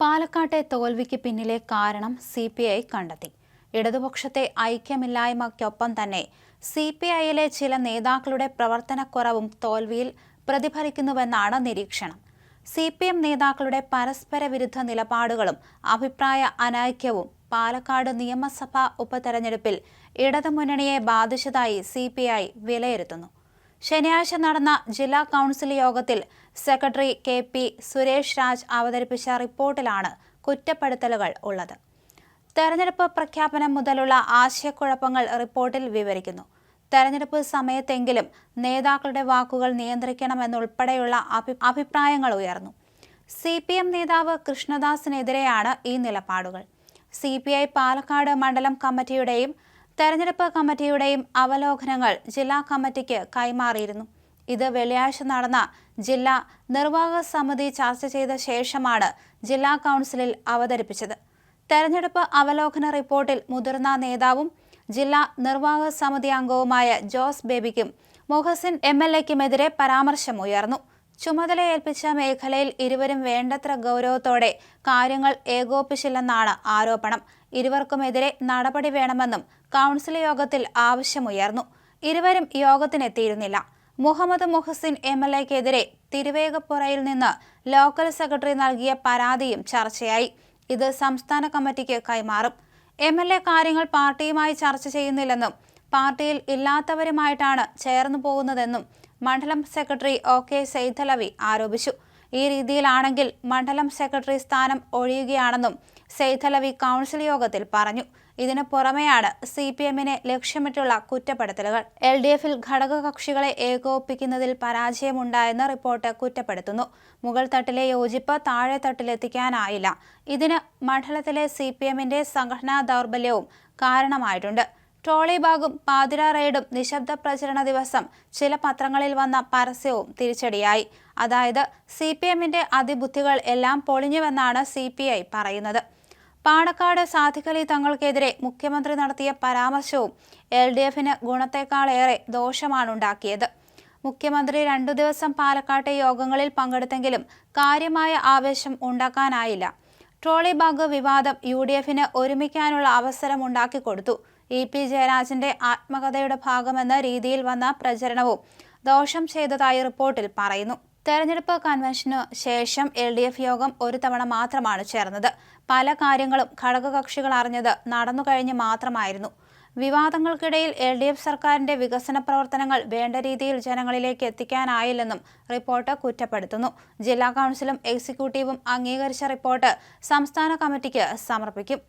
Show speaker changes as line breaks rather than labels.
പാലക്കാട്ടെ തോൽവിക്ക് പിന്നിലെ കാരണം സി പി ഐ കണ്ടെത്തി. ഇടതുപക്ഷത്തെ ഐക്യമില്ലായ്മയ്ക്കൊപ്പം തന്നെ സി പി ഐയിലെ ചില നേതാക്കളുടെ പ്രവർത്തനക്കുറവും തോൽവിയിൽ പ്രതിഫലിക്കുന്നുവെന്നാണ് നിരീക്ഷണം. സി പി എം നേതാക്കളുടെ പരസ്പര വിരുദ്ധ നിലപാടുകളും അഭിപ്രായ അനൈക്യവും പാലക്കാട് നിയമസഭാ ഉപതെരഞ്ഞെടുപ്പിൽ ഇടതുമുന്നണിയെ ബാധിച്ചതായി സി പി ഐ വിലയിരുത്തുന്നു. ശനിയാഴ്ച നടന്ന ജില്ലാ കൗൺസിൽ യോഗത്തിൽ secretary K P Suresh Raj അവതരിപ്പിച്ച റിപ്പോർട്ടിലാണ് കുറ്റപ്പെടുത്തലുകൾ ഉള്ളത്. തെരഞ്ഞെടുപ്പ് പ്രഖ്യാപനം മുതലുള്ള ആശയക്കുഴപ്പങ്ങൾ റിപ്പോർട്ടിൽ വിവരിക്കുന്നു. തെരഞ്ഞെടുപ്പ് സമയത്തെങ്കിലും നേതാക്കളുടെ വാക്കുകൾ നിയന്ത്രിക്കണമെന്നുൾപ്പെടെയുള്ള അഭി അഭിപ്രായങ്ങൾ ഉയർന്നു. സി പി എം നേതാവ് കൃഷ്ണദാസിനെതിരെയാണ് ഈ നിലപാടുകൾ. സി പി ഐ പാലക്കാട് മണ്ഡലം കമ്മിറ്റിയുടെയും തെരഞ്ഞെടുപ്പ് കമ്മിറ്റിയുടെയും അവലോകനങ്ങൾ ജില്ലാ കമ്മിറ്റിക്ക് കൈമാറിയിരുന്നു. ഇത് വെള്ളിയാഴ്ച നടന്ന ജില്ലാ നിർവാഹക സമിതി ചർച്ച ചെയ്ത ശേഷമാണ് ജില്ലാ കൗൺസിലിൽ അവതരിപ്പിച്ചത്. തെരഞ്ഞെടുപ്പ് അവലോകന റിപ്പോർട്ടിൽ മുതിർന്ന നേതാവും ജില്ലാ നിർവാഹക സമിതി അംഗവുമായ ജോസ് ബേബിക്കും മുഹസിൻ എം എൽ എക്കുമെതിരെ പരാമർശമുയർന്നു. ചുമതലയേൽപ്പിച്ച മേഖലയിൽ ഇരുവരും വേണ്ടത്ര ഗൗരവത്തോടെ കാര്യങ്ങൾ ഏകോപിച്ചില്ലെന്നാണ് ആരോപണം. ഇരുവർക്കുമെതിരെ നടപടി വേണമെന്നും കൗൺസിൽ യോഗത്തിൽ ആവശ്യമുയർന്നു. ഇരുവരും യോഗത്തിനെത്തിയിരുന്നില്ല. മുഹമ്മദ് മുഹസിൻ എം എൽ എക്കെതിരെ തിരുവേഗപ്പുറയിൽ നിന്ന് ലോക്കൽ സെക്രട്ടറി നൽകിയ പരാതിയും ചർച്ചയായി. ഇത് സംസ്ഥാന കമ്മിറ്റിക്ക് കൈമാറും. എം എൽ എ കാര്യങ്ങൾ പാർട്ടിയുമായി ചർച്ച ചെയ്യുന്നില്ലെന്നും പാർട്ടിയിൽ ഇല്ലാത്തവരുമായിട്ടാണ് ചേർന്നു പോകുന്നതെന്നും മണ്ഡലം സെക്രട്ടറി ഒ കെ സെയ്തലവി ആരോപിച്ചു. ഈ രീതിയിലാണെങ്കിൽ മണ്ഡലം സെക്രട്ടറി സ്ഥാനം ഒഴിയുകയാണെന്നും സെയ്തലവി കൗൺസിൽ യോഗത്തിൽ പറഞ്ഞു. ഇതിനു പുറമെയാണ് സി പി എമ്മിനെ ലക്ഷ്യമിട്ടുള്ള കുറ്റപ്പെടുത്തലുകൾ. എൽ ഡി എഫിൽ ഘടകകക്ഷികളെ ഏകോപിപ്പിക്കുന്നതിൽ പരാജയമുണ്ടായെന്ന് റിപ്പോർട്ട് കുറ്റപ്പെടുത്തുന്നു. മുകൾ തട്ടിലെ യോജിപ്പ് താഴെ തട്ടിലെത്തിക്കാനായില്ല. ഇതിന് മണ്ഡലത്തിലെ സി പി എമ്മിന്റെ സംഘടനാ ദൗർബല്യവും കാരണമായിട്ടുണ്ട്. ട്രോളി പാതിരാ റെയ്ഡും നിശബ്ദ പ്രചരണ ദിവസം ചില പത്രങ്ങളിൽ വന്ന പരസ്യവും തിരിച്ചടിയായി. അതായത് സി പി എമ്മിന്റെ അതിബുദ്ധികൾ എല്ലാം പൊളിഞ്ഞുവെന്നാണ് സി പി ഐ പറയുന്നത്. പാണക്കാട് സാധിക്കലി തങ്ങൾക്കെതിരെ മുഖ്യമന്ത്രി നടത്തിയ പരാമർശവും എൽ ഡി എഫിന് ഗുണത്തെക്കാളേറെ ദോഷമാണുണ്ടാക്കിയത്. മുഖ്യമന്ത്രി രണ്ടു ദിവസം പാലക്കാട്ടെ യോഗങ്ങളിൽ പങ്കെടുത്തെങ്കിലും കാര്യമായ ആവേശം ഉണ്ടാക്കാനായില്ല. ട്രോളി ബാഗ് വിവാദം യു ഡി എഫിന് ഒരുമിക്കാനുള്ള അവസരം ഉണ്ടാക്കിക്കൊടുത്തു ഇ പി ജയരാജന്റെ ആത്മകഥയുടെ ഭാഗമെന്ന രീതിയിൽ വന്ന പ്രചരണവും ദോഷം ചെയ്തതായി റിപ്പോർട്ടിൽ പറയുന്നു. തെരഞ്ഞെടുപ്പ് കൺവെൻഷനു ശേഷം എൽ ഡി എഫ് യോഗം ഒരു തവണ മാത്രമാണ് ചേർന്നത്. പല കാര്യങ്ങളും ഘടകകക്ഷികൾ അറിഞ്ഞത് നടന്നു കഴിഞ്ഞ് മാത്രമായിരുന്നു. വിവാദങ്ങൾക്കിടയിൽ എൽ ഡി എഫ് സർക്കാരിന്റെ വികസന പ്രവർത്തനങ്ങൾ വേണ്ട രീതിയിൽ ജനങ്ങളിലേക്ക് എത്തിക്കാനായില്ലെന്നും റിപ്പോർട്ട് കുറ്റപ്പെടുത്തുന്നു. ജില്ലാ കൗൺസിലും എക്സിക്യൂട്ടീവും അംഗീകരിച്ച റിപ്പോർട്ട് സംസ്ഥാന കമ്മിറ്റിക്ക് സമർപ്പിക്കും.